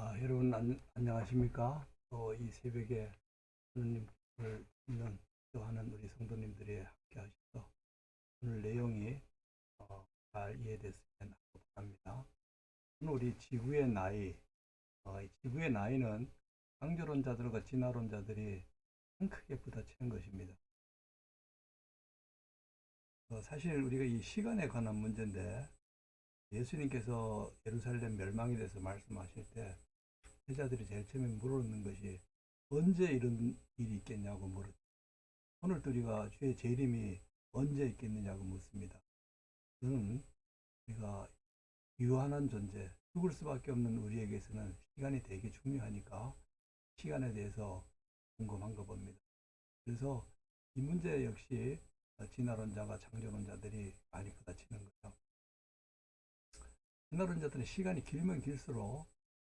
아, 여러분 안, 안녕하십니까? 또 이 새벽에 하느님을 믿는 기도하는 우리 성도님들이 함께 하셔서 오늘 내용이 어, 잘 이해됐으면 바랍니다. 오늘 우리 지구의 나이, 어, 이 지구의 나이는 강조론자들과 진화론자들이 큰 크게 부딪히는 것입니다. 어, 사실 우리가 이 시간에 관한 문제인데 예수님께서 예루살렘 멸망에 대해서 말씀하실 때 제자들이 제일 처음에 물어는 것이 언제 이런 일이 있겠냐고 물었죠. 오늘도 우리가 주의 재림이 언제 있겠느냐고 묻습니다. 그는 우리가 유한한 존재, 죽을 수밖에 없는 우리에게서는 시간이 되게 중요하니까 시간에 대해서 궁금한 거 봅니다. 그래서 이 문제 역시 진화론자가 창조론자들이 많이 부딪히는 거죠. 진화론자들은 시간이 길면 길수록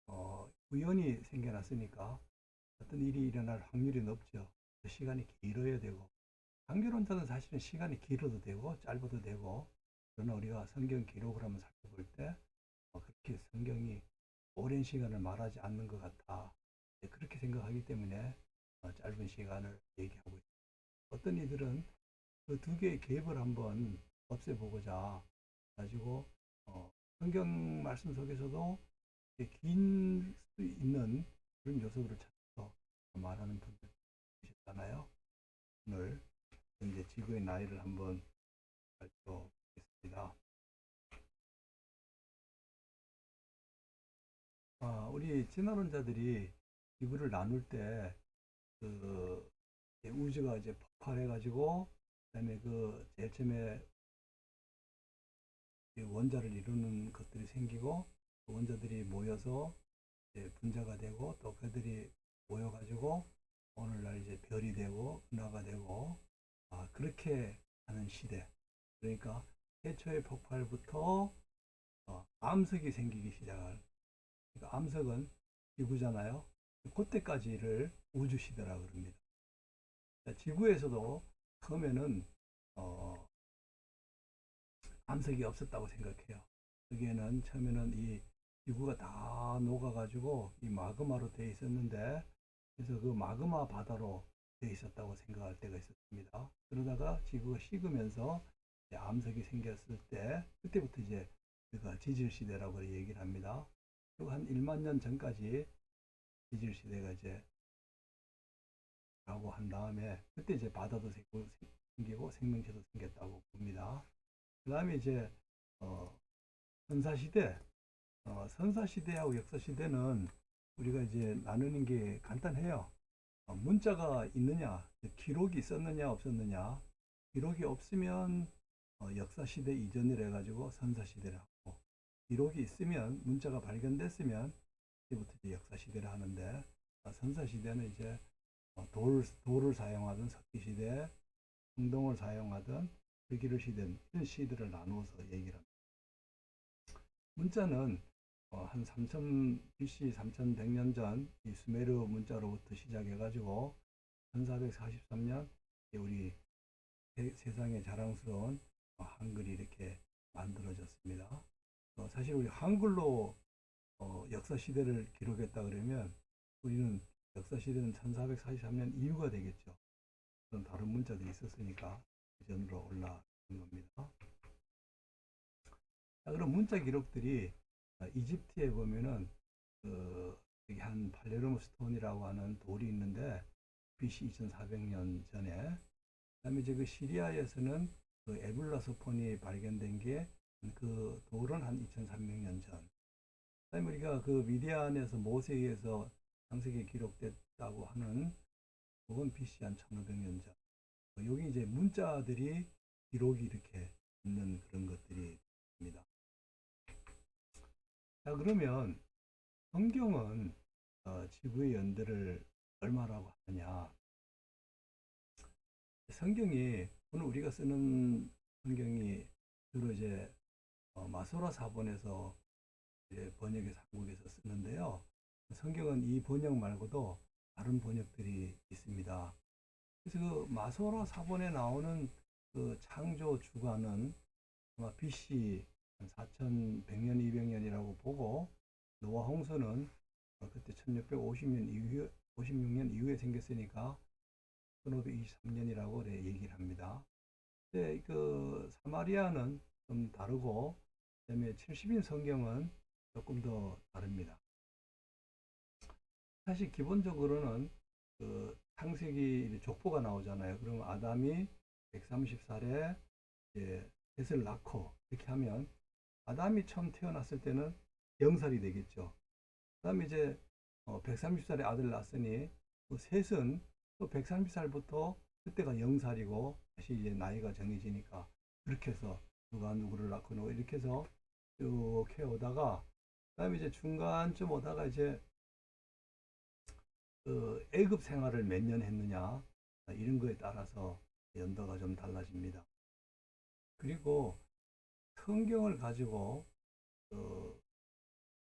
어, 우연이 생겨났으니까 어떤 일이 일어날 확률이 높죠. 그 시간이 길어야 되고 장기론자는 사실은 시간이 길어도 되고 짧아도 되고 그러나 우리가 성경 기록을 한번 살펴볼 때 어, 그렇게 성경이 오랜 시간을 말하지 않는 것 같아 네, 그렇게 생각하기 때문에 어, 짧은 시간을 얘기하고 있습니다. 어떤 이들은 그 두 개의 갭을 한번 없애보고자 가지고 어, 성경 말씀 속에서도 긴수 있는 그런 요소들을 찾아서 말하는 분들 계시잖아요. 오늘 이제 지구의 나이를 한번 살펴보겠습니다. 아, 우리 진화론자들이 지구를 나눌 때, 그, 우주가 이제 폭발해가지고, 그 다음에 그, 제일 처음에 이 원자를 이루는 것들이 생기고, 그 원자들이 모여서 이제 분자가 되고, 또 그들이 모여가지고, 오늘날 이제 별이 되고, 은하가 되고, 아, 그렇게 하는 시대. 그러니까, 최초의 폭발부터, 어, 암석이 생기기 시작할 그러니까 암석은 지구잖아요. 그때까지를 우주 시대라 그럽니다. 지구에서도 처음에는 어, 암석이 없었다고 생각해요. 여기에는 처음에는 이 지구가 다 녹아가지고 이 마그마로 되어 있었는데 그래서 그 마그마 바다로 되어 있었다고 생각할 때가 있었습니다. 그러다가 지구가 식으면서 암석이 생겼을 때 그때부터 이제 우리가 지질 시대라고 얘기를 합니다. 그리고 한 1만 년 전까지 지질 시대가 이제 라고 한 다음에 그때 이제 바다도 생기고 생명체도 생겼다고 봅니다. 그 다음에 이제 어, 선사 시대, 어, 선사 시대하고 역사 시대는 우리가 이제 나누는 게 간단해요. 어, 문자가 있느냐, 기록이 있었느냐 없었느냐. 기록이 없으면 어, 역사 시대 이전이라 해가지고 선사 시대를 하고 기록이 있으면 문자가 발견됐으면 이제부터 이제 역사 시대를 하는데 어, 선사 시대는 이제 어, 돌, 돌을 사용하던 석기 시대, 행동을 사용하던 흑기를 시대 이런 시대를 나누어서 얘기를 합니다. 문자는 어, 한 3000 BC 3100년 전 이 수메르 문자로부터 시작해가지고 1443년 우리 세상에 자랑스러운 어, 한글이 이렇게 만들어졌습니다. 어, 사실 우리 한글로 어, 역사 시대를 기록했다 그러면 우리는 역사 시대는 1443년 이후가 되겠죠. 그런 다른 문자들이 있었으니까 이전으로 올라간 겁니다. 자, 그럼 문자 기록들이 아, 이집트에 보면은 그 여기 한 팔레르모 스톤이라고 하는 돌이 있는데 BC 2400년 전에 그다음에 이제 그 시리아에서는 그 에블라 소폰이 발견된 게 그 돌은 한 2300년 전. 그다음에 우리가 그 미디안에서 모세에서 창세기에 기록됐다고 하는 그건 BC 한 1500년 전. 여기 이제 문자들이 기록이 이렇게 있는 그런 것들이 있습니다. 자, 그러면 성경은 어, 지구의 연대를 얼마라고 하느냐? 성경이 오늘 우리가 쓰는 성경이 주로 이제 어, 마소라 사본에서 이제 번역해서 한국에서 쓰는데요. 성경은 이 번역 말고도 다른 번역들이 있습니다. 그래서 그 마소라 사본에 나오는 그 창조 주관은 아마 BC 한 4100년, 200년이라고 보고 노아 홍수는 어, 그때 1650년 이후 56년 이후에 생겼으니까 1523년이라고 네, 얘기를 합니다. 근데 그 사마리아는 좀 다르고 그다음에 70인 성경은 조금 더 다릅니다. 사실 기본적으로는 그 창세기 족보가 나오잖아요. 그러면 아담이 130살에 이제 셋을 낳고 이렇게 하면 아담이 처음 태어났을 때는 0살이 되겠죠. 그 다음에 이제 130살에 아들 낳았으니 그 셋은 또 130살부터 그때가 0살이고 다시 이제 나이가 정해지니까 그렇게 해서 누가 누구를 낳고 이렇게 해서 쭉 해오다가 그 다음에 이제 중간쯤 오다가 이제 그 애급 생활을 몇 년 했느냐 이런 거에 따라서 연도가 좀 달라집니다. 그리고 성경을 가지고 어,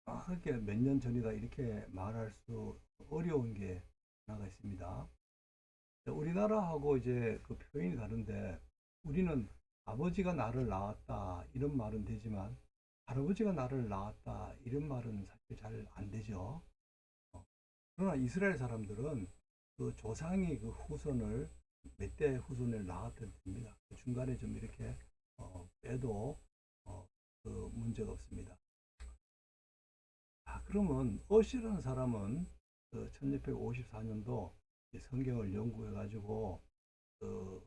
정확하게 몇 년 전이다 이렇게 말할 수 어려운 게 하나가 있습니다. 우리나라하고 이제 그 표현이 다른데 우리는 아버지가 나를 낳았다 이런 말은 되지만 할아버지가 나를 낳았다 이런 말은 사실 잘 안 되죠. 어, 그러나 이스라엘 사람들은 그 조상이 그 후손을 몇 대 후손을 낳았던 됩니다. 그 중간에 좀 이렇게 어, 빼도 어, 그 문제가 없습니다. 아, 그러면 어시라는 사람은 그 1654년도 성경을 연구해 가지고 그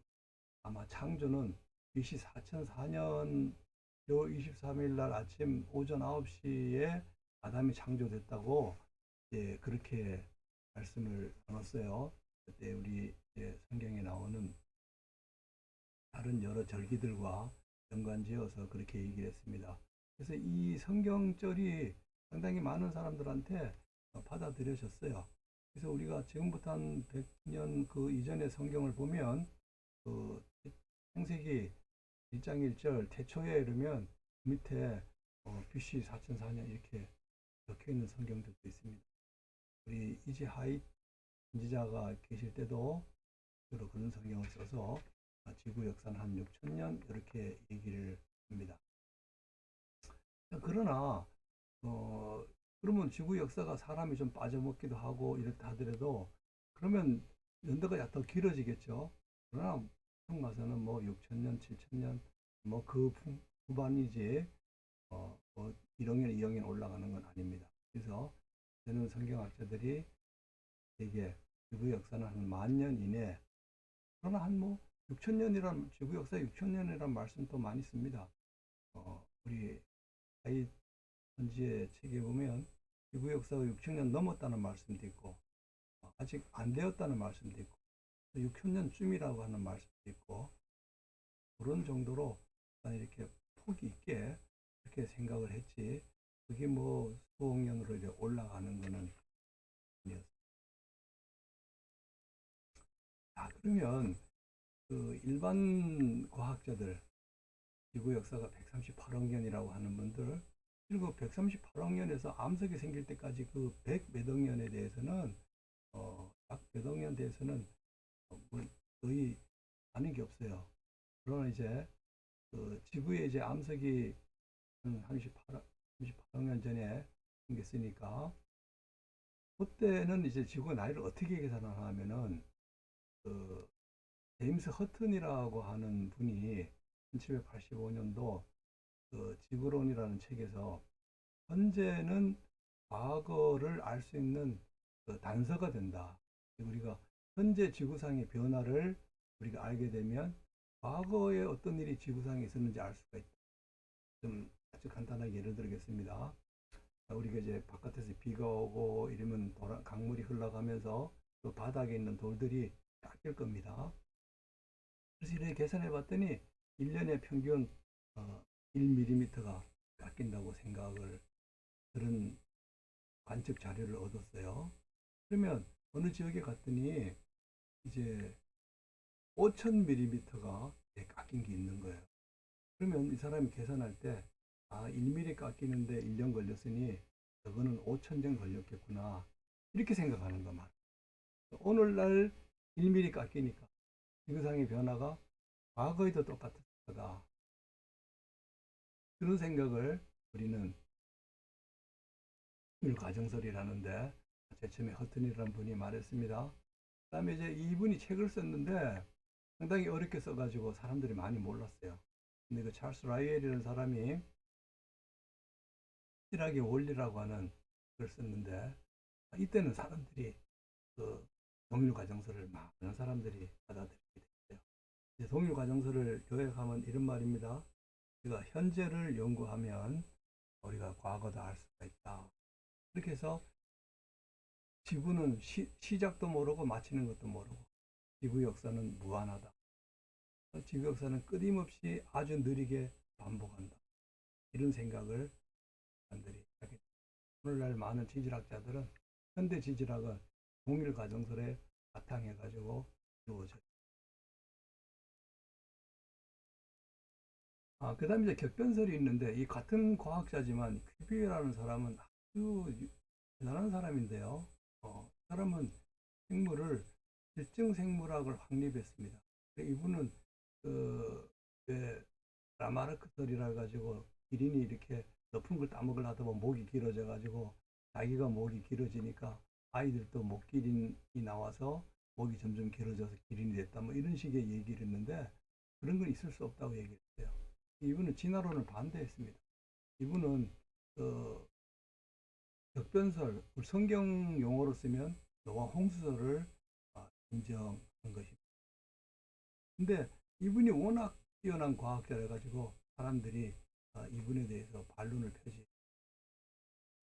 아마 창조는 BC 4004년 6월 23일 날 아침 오전 9시에 아담이 창조됐다고 이제 그렇게 말씀을 나눴어요. 그때 우리 이제 성경에 나오는 다른 여러 절기들과 연관지어서 그렇게 얘기를 했습니다. 그래서 이 성경절이 상당히 많은 사람들한테 받아들여졌어요. 그래서 우리가 지금부터 한 100년 그 이전의 성경을 보면 그 창세기 1장 1절 태초에 이르면 밑에 어, BC 4004년 이렇게 적혀 있는 성경들도 있습니다. 우리 이지 하이 선지자가 계실 때도 주로 그런 성경을 써서 지구 역사는 한 6천 년 이렇게 얘기를 합니다. 그러나 어, 그러면 지구 역사가 사람이 좀 빠져먹기도 하고 이렇다 하더라도 그러면 연도가 더 길어지겠죠. 그러나 보통 봐서는 뭐 6천 년, 7천 년, 뭐그 후반이지 어, 뭐 1학년, 2학년 올라가는 건 아닙니다. 그래서 저는 성경학자들이 되게 지구 역사는 한 만 년 이내 그러나 한뭐 6천 년이란 지구 역사 6천 년이란 말씀도 많이 씁니다. 어, 우리 아이 선지의 책에 보면 지구 역사가 6천 년 넘었다는 말씀도 있고 어, 아직 안 되었다는 말씀도 있고 6천 년쯤이라고 하는 말씀도 있고 그런 정도로 이렇게 폭이 있게 이렇게 생각을 했지 그게 뭐 수억 년으로 이제 올라가는 거는 아니었어요. 자 그러면 그 일반 과학자들 지구 역사가 138억 년이라고 하는 분들 그리고 138억 년에서 암석이 생길 때까지 그 100몇억 년에 대해서는 어, 약 몇억 년 대해서는 어, 뭐 거의 아는 게 없어요. 그러나 이제 그 지구에 이제 암석이 한 38억, 38억 년 전에 생겼으니까 그때는 이제 지구의 나이를 어떻게 계산하냐면은 그 제임스 허튼이라고 하는 분이 1785년도 그 지구론이라는 책에서 현재는 과거를 알 수 있는 그 단서가 된다. 우리가 현재 지구상의 변화를 우리가 알게 되면 과거에 어떤 일이 지구상에 있었는지 알 수가 있다. 좀 아주 간단하게 예를 들겠습니다. 우리가 이제 바깥에서 비가 오고 이러면 강물이 흘러가면서 그 바닥에 있는 돌들이 깎일 겁니다. 그래서 이렇게 계산해 봤더니 1년에 평균 어, 1mm가 깎인다고 생각을 그런 관측 자료를 얻었어요. 그러면 어느 지역에 갔더니 이제 5000mm가 깎인 게 있는 거예요. 그러면 이 사람이 계산할 때, 아, 1mm 깎이는데 1년 걸렸으니 저거는 5천년 걸렸겠구나. 이렇게 생각하는 거만. 오늘날 1mm 깎이니까 지구상의 변화가 과거에도 똑같을 거다. 그런 생각을 우리는 율 가정설이라는데 제 처음에 허튼이라는 분이 말했습니다. 그 다음에 이제 이분이 책을 썼는데 상당히 어렵게 써가지고 사람들이 많이 몰랐어요. 근데 그 찰스 라이엘이라는 사람이 실학의 원리라고 하는 글을 썼는데 이때는 사람들이 그 동일 가정설을 많은 사람들이. 이제 동일 가정설을 요약하면 이런 말입니다. 우리가 현재를 연구하면 우리가 과거도 알 수가 있다. 이렇게 해서 지구는 시, 시작도 모르고 마치는 것도 모르고 지구 역사는 무한하다. 지구 역사는 끊임없이 아주 느리게 반복한다. 이런 생각을 사람들이 하게. 오늘날 많은 지질학자들은 현대 지질학은 동일 가정설에 바탕해 가지고 이루어져. 아, 그 다음에 이제 격변설이 있는데 이 같은 과학자지만 퀴비라는 사람은 아주 대단한 사람인데요. 어, 이 사람은 생물을 일정 생물학을 확립했습니다. 이분은 그, 왜 라마르크설이라 가지고 기린이 이렇게 높은 걸 따먹으려 하다 보면 목이 길어져 가지고 자기가 목이 길어지니까 아이들도 목 기린이 나와서 목이 점점 길어져서 기린이 됐다 뭐 이런 식의 얘기를 했는데 그런 건 있을 수 없다고 얘기했어요. 이분은 진화론을 반대했습니다. 이분은 그 격변설, 성경 용어로 쓰면 노아 홍수설을 아, 인정한 것입니다. 근데 이분이 워낙 뛰어난 과학자라 가지고 사람들이 아, 이분에 대해서 반론을 펴지.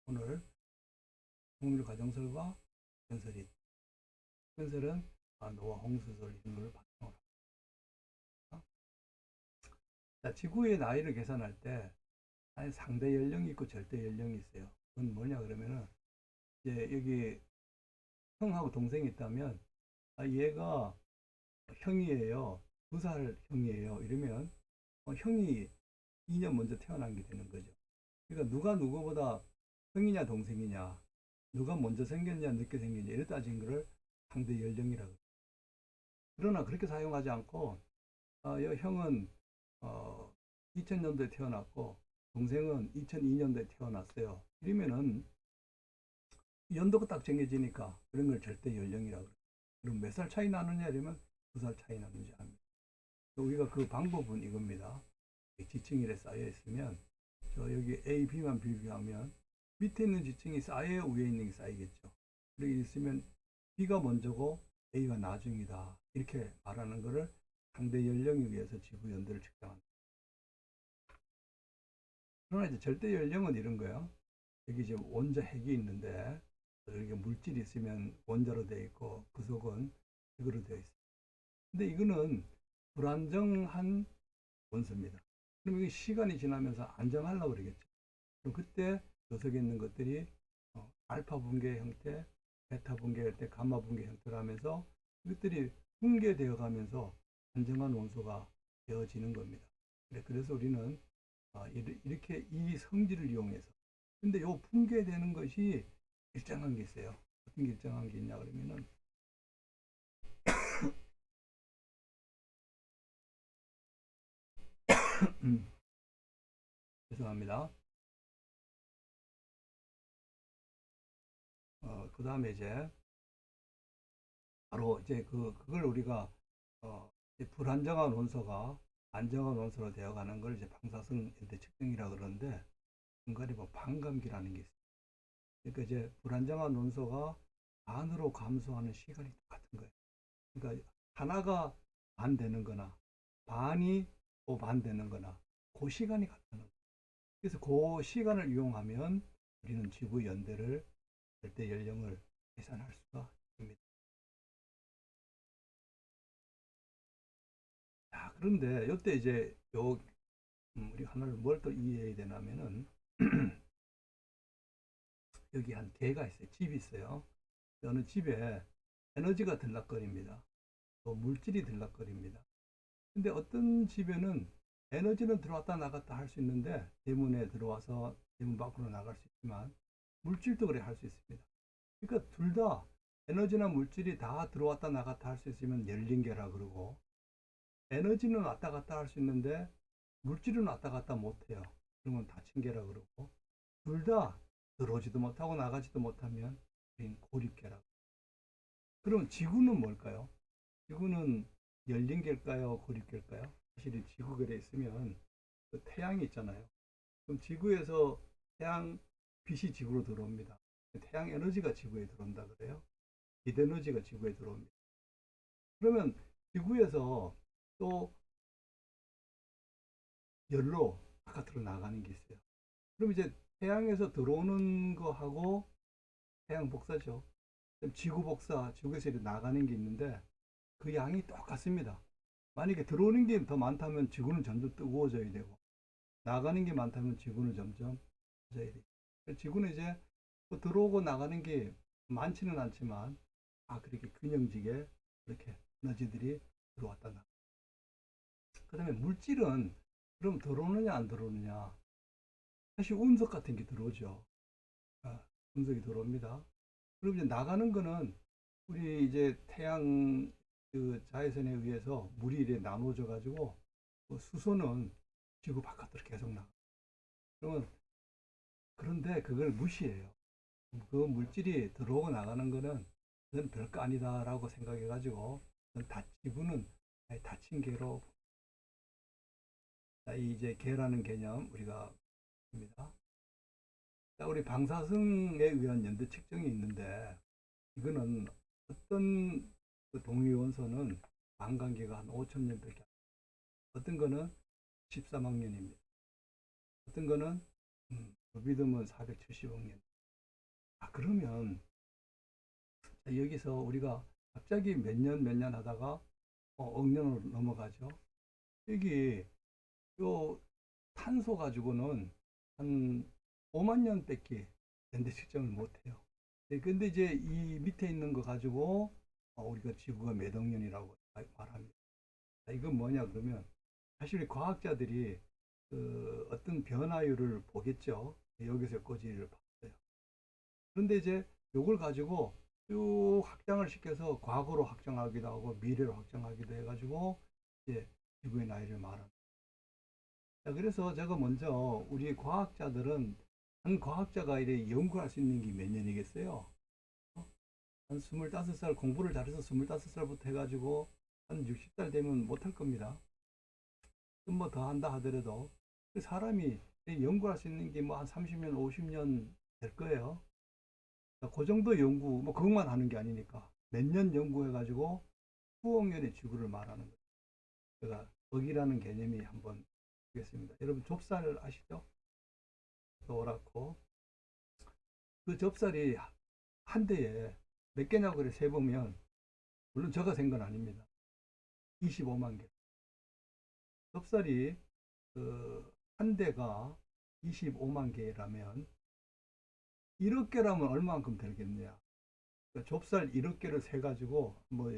오늘 동일 가정설과 변설이 변설은 아, 노아 홍수설 걸바 자, 지구의 나이를 계산할 때 아니, 상대 연령이 있고 절대 연령이 있어요. 그건 뭐냐 그러면은 이제 여기 형하고 동생이 있다면 아, 얘가 형이에요. 두 살 형이에요. 이러면 어, 형이 2년 먼저 태어난 게 되는 거죠. 그러니까 누가 누구보다 형이냐 동생이냐 누가 먼저 생겼냐 늦게 생겼냐 이래 따진 거를 상대 연령이라고 그러나 그렇게 사용하지 않고 어, 여 형은 어, 2000년도에 태어났고 동생은 2002년도에 태어났어요. 이러면은 연도가 딱 정해지니까 그런 걸 절대 연령이라고 그래요. 그럼 몇 살 차이 나느냐 이러면 두 살 차이 나는지 압니다. 우리가 그 방법은 이겁니다. 지층이 쌓여 있으면 저 여기 A, B만 비교하면 밑에 있는 지층이 쌓여 위에 있는 게 쌓이겠죠. 이렇게 있으면 B가 먼저고 A가 나중이다. 이렇게 말하는 것을 상대 연령에 의해서 지구 연도를 측정한다. 그러나 이제 절대 연령은 이런 거예요. 여기 이제 원자 핵이 있는데 여기 물질이 있으면 원자로 되어 있고 그 속은 핵으로 되어 있어요. 근데 이거는 불안정한 원소입니다. 그럼 이게 시간이 지나면서 안정하려고 그러겠죠. 그럼 그때 그 속에 있는 것들이 어, 알파 붕괴 형태, 베타 붕괴 형태, 감마 붕괴 형태로 하면서 이것들이 붕괴되어 가면서 안정한 원소가 되어지는 겁니다. 네, 그래서 우리는 어, 이렇게 이 성질을 이용해서 근데 요 붕괴되는 것이 일정한 게 있어요. 어떤 게 일정한 게 있냐 그러면은 음. 죄송합니다. 어, 그 다음에 이제 바로 이제 그 그걸 우리가 어, 불안정한 원소가 안정한 원소로 되어가는 걸 이제 방사성 연대 측정이라 그러는데 중간에 뭐 반감기라는 게 있어요. 그러니까 이제 불안정한 원소가 반으로 감소하는 시간이 똑같은 거예요. 그러니까 하나가 반 되는 거나 반이 또 반 되는 거나 그 시간이 같다는 거예요. 그래서 그 시간을 이용하면 우리는 지구 연대를 절대 연령을 계산할 수가 있습니다. 그런데 이때 이제 요 음, 우리 하나를 뭘 또 이해해야 되냐면은 여기 한 개가 있어요. 집이 있어요. 어느 집에 에너지가 들락거립니다. 또 물질이 들락거립니다. 근데 어떤 집에는 에너지는 들어왔다 나갔다 할 수 있는데 대문에 들어와서 대문 밖으로 나갈 수 있지만 물질도 그래 할 수 있습니다. 그러니까 둘 다 에너지나 물질이 다 들어왔다 나갔다 할 수 있으면 열린 개라 그러고 에너지는 왔다 갔다 할 수 있는데 물질은 왔다 갔다 못 해요. 그러면 닫힌 개라 그러고 둘 다 들어오지도 못하고 나가지도 못하면 우린 고립계라고. 그럼 지구는 뭘까요? 지구는 열린 개일까요? 고립계일까요? 사실 이 지구결에 있으면 그 태양이 있잖아요. 그럼 지구에서 태양 빛이 지구로 들어옵니다. 태양 에너지가 지구에 들어온다 그래요. 빛 에너지가 지구에 들어옵니다. 그러면 지구에서 또 열로 바깥으로 나가는 게 있어요. 그럼 이제 태양에서 들어오는 거하고 태양 복사죠. 지구 복사, 지구에서 이렇게 나가는 게 있는데 그 양이 똑같습니다. 만약에 들어오는 게 더 많다면 지구는 점점 뜨거워져야 되고 나가는 게 많다면 지구는 점점 져야 돼요. 지구는 이제 뭐 들어오고 나가는 게 많지는 않지만 아 그렇게 균형지게 이렇게 에너지들이 들어왔다 나. 그 다음에 물질은 그럼 들어오느냐 안 들어오느냐 사실 운석 같은 게 들어오죠. 아, 운석이 들어옵니다. 그럼 이제 나가는 거는 우리 이제 태양 그 자외선에 의해서 물이 이렇게 나눠져 가지고 그 수소는 지구 바깥으로 계속 나가. 그러면 그런데 그걸 무시해요. 그 물질이 들어오고 나가는 거는 그건 별거 아니다라고 생각해 가지고 다 지구는 닫힌 개로 이제 개라는 개념 우리가 입니다. 자, 우리 방사성에 의한 연대 측정이 있는데 이거는 어떤 그 동위 원소는 반감기가 한 5천 년밖에. 어떤 거는 13억 년입니다. 어떤 거는 음, 루비듬은 470억 년. 아 그러면 자, 여기서 우리가 갑자기 몇 년 몇 년 하다가 어, 억 년으로 넘어가죠. 여기 요 탄소 가지고는 한 5만 년밖에 연대 측정을 못해요. 네, 근데 이제 이 밑에 있는 거 가지고 어, 우리가 지구가 몇 억 년이라고 말합니다. 자, 이건 뭐냐 그러면 사실 과학자들이 그 어떤 변화율을 보겠죠. 여기서 꼬지를 봤어요. 그런데 이제 요걸 가지고 쭉 확장을 시켜서 과거로 확장하기도 하고 미래로 확장하기도 해가지고 이제 지구의 나이를 말합니다. 자, 그래서 제가 먼저 우리 과학자들은 한 과학자가 이래 연구할 수 있는 게 몇 년이겠어요? 어? 한 25살 공부를 잘해서 25살부터 해가지고 한 60살 되면 못할 겁니다. 좀 뭐 더 한다 하더라도 그 사람이 연구할 수 있는 게 뭐 한 30년, 50년 될 거예요. 자, 그 정도 연구, 뭐 그것만 하는 게 아니니까 몇 년 연구해가지고 수억 년의 지구를 말하는 거예요. 제가 덕이라는 개념이 한번 보겠습니다. 여러분 좁쌀 아시죠? 노랗고 그 좁쌀이 한 대에 몇 개냐고 그래 세보면 물론 제가 센 건 아닙니다. 25만 개. 좁쌀이 그 한 대가 25만 개라면 1억 개라면 얼마만큼 되겠느냐? 그러니까 좁쌀 1억 개를 세 가지고 뭐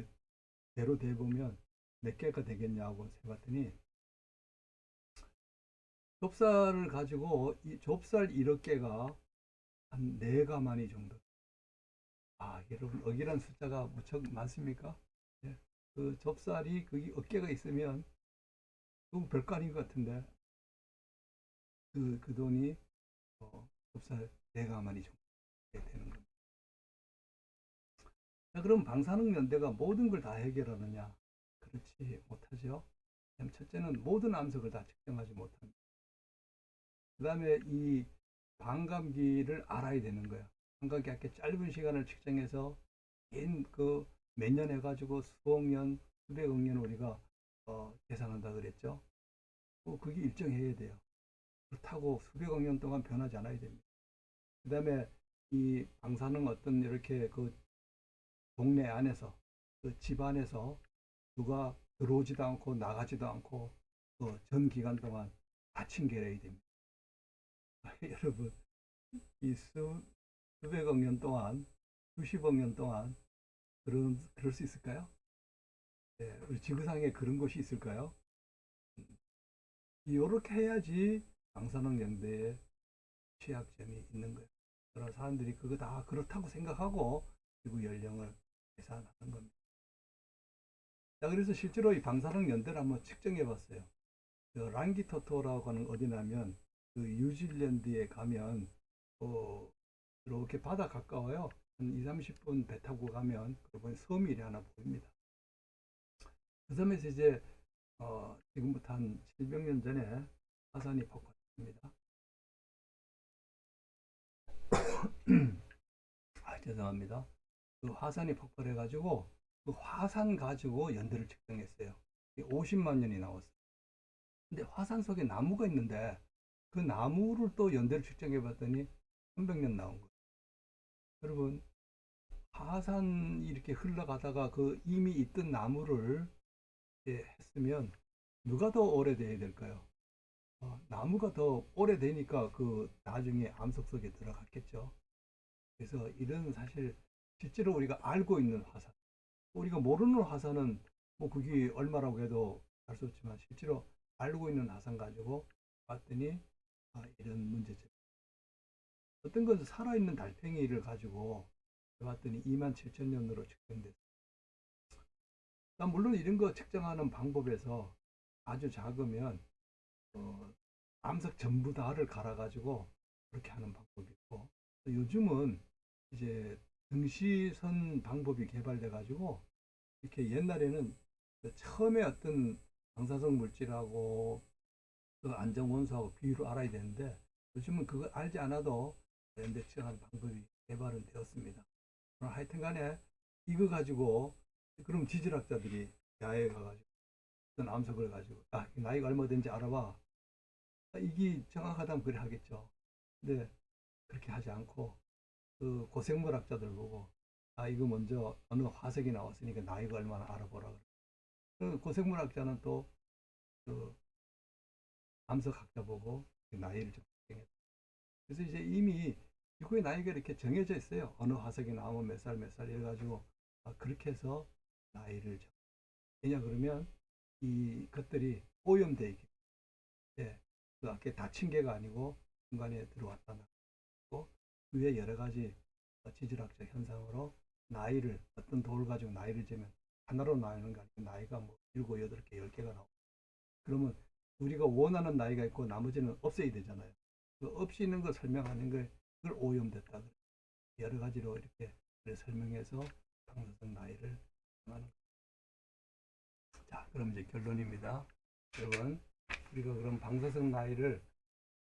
대로 대 보면 몇 개가 되겠냐고 세봤더니 좁쌀을 가지고 이 좁쌀 1억 개가 한 4가마니 정도. 아, 여러분, 억이란 숫자가 무척 많습니까? 예. 그 좁쌀이 거기 어깨가 있으면 그건 별거 아닌 것 같은데 그, 그 돈이 어, 좁쌀 4가마니 정도 되는 겁니다. 자, 그럼 방사능 연대가 모든 걸 다 해결하느냐? 그렇지 못하죠. 첫째는 모든 암석을 다 측정하지 못합니다. 그 다음에 이 반감기를 알아야 되는 거야. 반감기 이렇게 짧은 시간을 측정해서 긴그몇 년 해가지고 수억 년, 수백억 년 우리가 어, 계산한다 그랬죠. 어, 그게 일정해야 돼요. 그렇다고 수백억 년 동안 변하지 않아야 됩니다. 그 다음에 이 방사능 어떤 이렇게 그 동네 안에서 그 집 안에서 누가 들어오지도 않고 나가지도 않고 그 전 기간 동안 닫힌 게래야 됩니다. 여러분, 이 수, 수백억 년 동안, 수십억 년 동안, 그런, 그럴 수 있을까요? 네, 우리 지구상에 그런 곳이 있을까요? 이렇게 해야지 방사능 연대에 취약점이 있는 거예요. 그런 사람들이 그거 다 그렇다고 생각하고 지구 연령을 계산하는 겁니다. 자, 그래서 실제로 이 방사능 연대를 한번 측정해 봤어요. 랑기토토라고 하는 어디냐면 그 뉴질랜드에 가면 어, 이렇게 바다 가까워요. 한 2, 30분 배 타고 가면 그러면 섬이 하나 보입니다. 그 섬에서 이제 어, 지금부터 한 700년 전에 화산이 폭발했습니다. 아, 죄송합니다. 그 화산이 폭발해가지고 그 화산 가지고 연대를 측정했어요. 50만 년이 나왔어요. 근데 화산 속에 나무가 있는데 그 나무를 또 연대를 측정해 봤더니 300년 나온 거예요. 여러분, 화산이 이렇게 흘러가다가 그 이미 있던 나무를 이렇게 했으면 누가 더 오래돼야 될까요? 어, 나무가 더 오래되니까 그 나중에 암석 속에 들어갔겠죠. 그래서 이런 사실 실제로 우리가 알고 있는 화산, 우리가 모르는 화산은 뭐 그게 얼마라고 해도 알 수 없지만 실제로 알고 있는 화산 가지고 봤더니 아, 이런 문제점. 어떤 것은 살아있는 달팽이를 가지고 해봤더니 2만 7천 년으로 측정됐어요. 난 물론 이런 거 측정하는 방법에서 아주 작으면 어, 암석 전부 다를 갈아가지고 그렇게 하는 방법이 있고 또 요즘은 이제 등시선 방법이 개발돼 가지고 이렇게 옛날에는 그 처음에 어떤 방사성 물질하고 그 안정 원소하고 비율을 알아야 되는데 요즘은 그걸 알지 않아도 연대 측정하는 방법이 개발은 되었습니다. 하여튼 간에 이거 가지고 그럼 지질학자들이 야외에 가가지고 어떤 암석을 가지고 아 나이가 얼마 된지 알아봐 아, 이게 정확하다면 그래 하겠죠. 근데 그렇게 하지 않고 그 고생물학자들 보고 아 이거 먼저 어느 화석이 나왔으니까 나이가 얼마나 알아보라. 그 고생물학자는 또그 암석 학자 보고 그 나이를 좀 정했다. 그래서 이제 이미 지구의 나이가 이렇게 정해져 있어요. 어느 화석이 나오면 몇 살 몇 살 이래가지고 아, 그렇게 해서 나이를 정. 왜냐 그러면 이 것들이 오염돼 있기 때문에 그 아까 다친 개가 아니고 중간에 들어왔다 나고 그 외에 여러 가지 지질학적 현상으로 나이를 어떤 돌 가지고 나이를 재면 하나로 나누는 게 아니고 나이가 뭐 일곱 여덟 개 열 개가 나오고 그러면 우리가 원하는 나이가 있고 나머지는 없애야 되잖아요. 그 없이 있는 거 설명하는 걸 그걸 오염됐다. 여러 가지로 이렇게 그래 설명해서 방사성 나이를 정하는. 자, 그럼 이제 결론입니다. 여러분, 우리가 그럼 방사성 나이를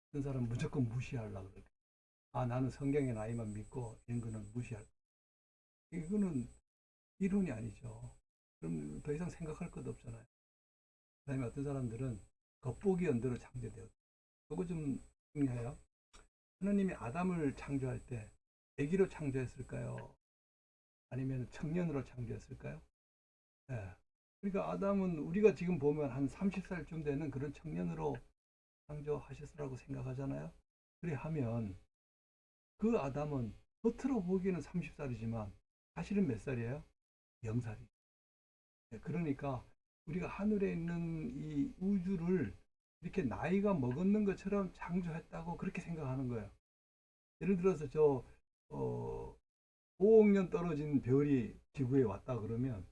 어떤 사람 무조건 무시하려고 그래요. 아, 나는 성경의 나이만 믿고 이런 거는 무시할. 이거는 이론이 아니죠. 그럼 더 이상 생각할 것도 없잖아요. 그 다음에 어떤 사람들은 겉보기 연대로 창조되었다. 그거 좀 중요해요. 하나님이 아담을 창조할 때 아기로 창조했을까요? 아니면 청년으로 창조했을까요? 예. 그러니까 아담은 우리가 지금 보면 한 30살쯤 되는 그런 청년으로 창조하셨으라고 생각하잖아요. 그래 하면 그 아담은 겉으로 보기에는 30살이지만 사실은 몇 살이에요? 0살이. 그러니까 우리가 하늘에 있는 이 우주를 이렇게 나이가 먹었는 것처럼 창조했다고 그렇게 생각하는 거예요. 예를 들어서 저 어, 5억 년 떨어진 별이 지구에 왔다 그러면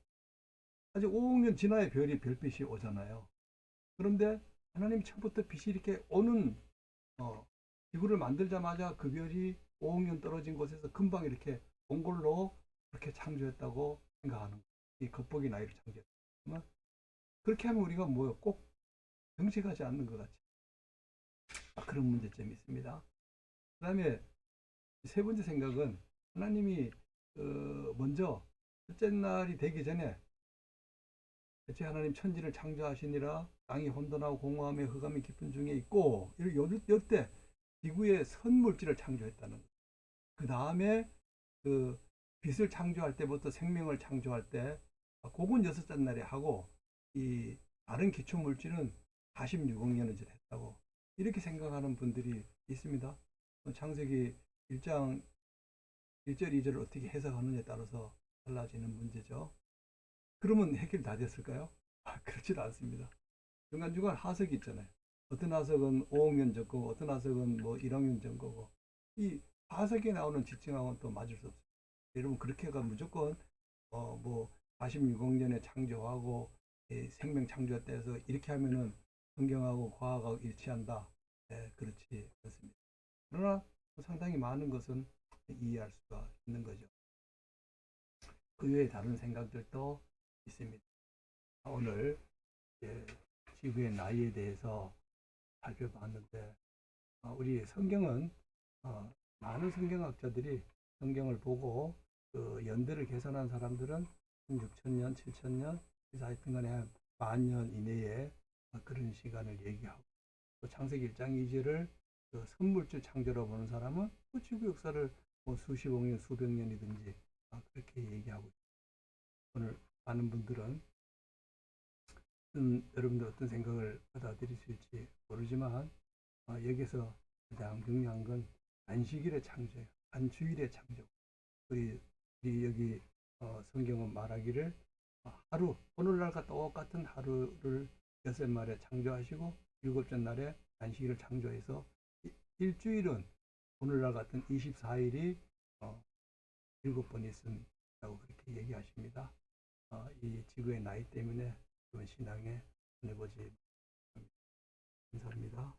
아직 5억 년 지나야 별이 별빛이 오잖아요. 그런데 하나님 처음부터 빛이 이렇게 오는 어, 지구를 만들자마자 그 별이 5억 년 떨어진 곳에서 금방 이렇게 온 걸로 그렇게 창조했다고 생각하는 거예요. 이 겉보기 나이를 창조했지만 그렇게 하면 우리가 뭐요? 꼭 정직하지 않는 것 같죠. 아, 그런 문제점이 있습니다. 그 다음에 세 번째 생각은 하나님이 어, 먼저 첫째 날이 되기 전에 대체 하나님 천지를 창조하시니라 땅이 혼돈하고 공허함에 흑암이 깊은 중에 있고 이때 지구의 선물질을 창조했다는 것. 그 다음에 그 빛을 창조할 때부터 생명을 창조할 때 그건 여섯째 날에 하고 이 다른 기초 물질은 46억 년을 했다고 이렇게 생각하는 분들이 있습니다. 창세기 1장 1절 2절을 어떻게 해석하느냐에 따라서 달라지는 문제죠. 그러면 해결 다 됐을까요? 아, 그렇지도 않습니다. 중간중간 하석이 있잖아요. 어떤 하석은 5억 년 전 거고 어떤 하석은 뭐 1억 년 전 거고 이 하석에 나오는 지칭하고는 또 맞을 수 없어요. 여러분 그렇게 가 무조건 어 뭐 46억 년에 창조하고 생명 창조했다 해서 이렇게 하면은 성경하고 과학하고 일치한다. 네, 그렇지 않습니다. 그러나 상당히 많은 것은 이해할 수가 있는 거죠. 그 외에 다른 생각들도 있습니다. 오늘 이제 지구의 나이에 대해서 살펴봤는데 어, 우리 성경은 어, 많은 성경학자들이 성경을 보고 그 연대를 계산한 사람들은 6천년, 7천년, 그래서 하여튼간에 한 만년 이내에 어, 그런 시간을 얘기하고 또 창세기 1장 2절을 그 선물주 창조로 보는 사람은 그 지구 역사를 뭐 수십억 년, 수백 년이든지 어, 그렇게 얘기하고. 오늘 많은 분들은 음, 여러분들 어떤 생각을 받아들이실지 모르지만 어, 여기서 가장 중요한 건 안식일의 창조예요. 안주일의 창조. 우리, 우리 여기 어, 성경은 말하기를 어, 하루 오늘날과 똑같은 하루를 여섯 말에 창조하시고 일곱째 날에 안식일을 창조해서 이- 일주일은 오늘날 같은 24일이 어, 일곱 번 있음라고 그렇게 얘기하십니다. 어, 이 지구의 나이 때문에 그런 신앙에 손해보지 감사합니다.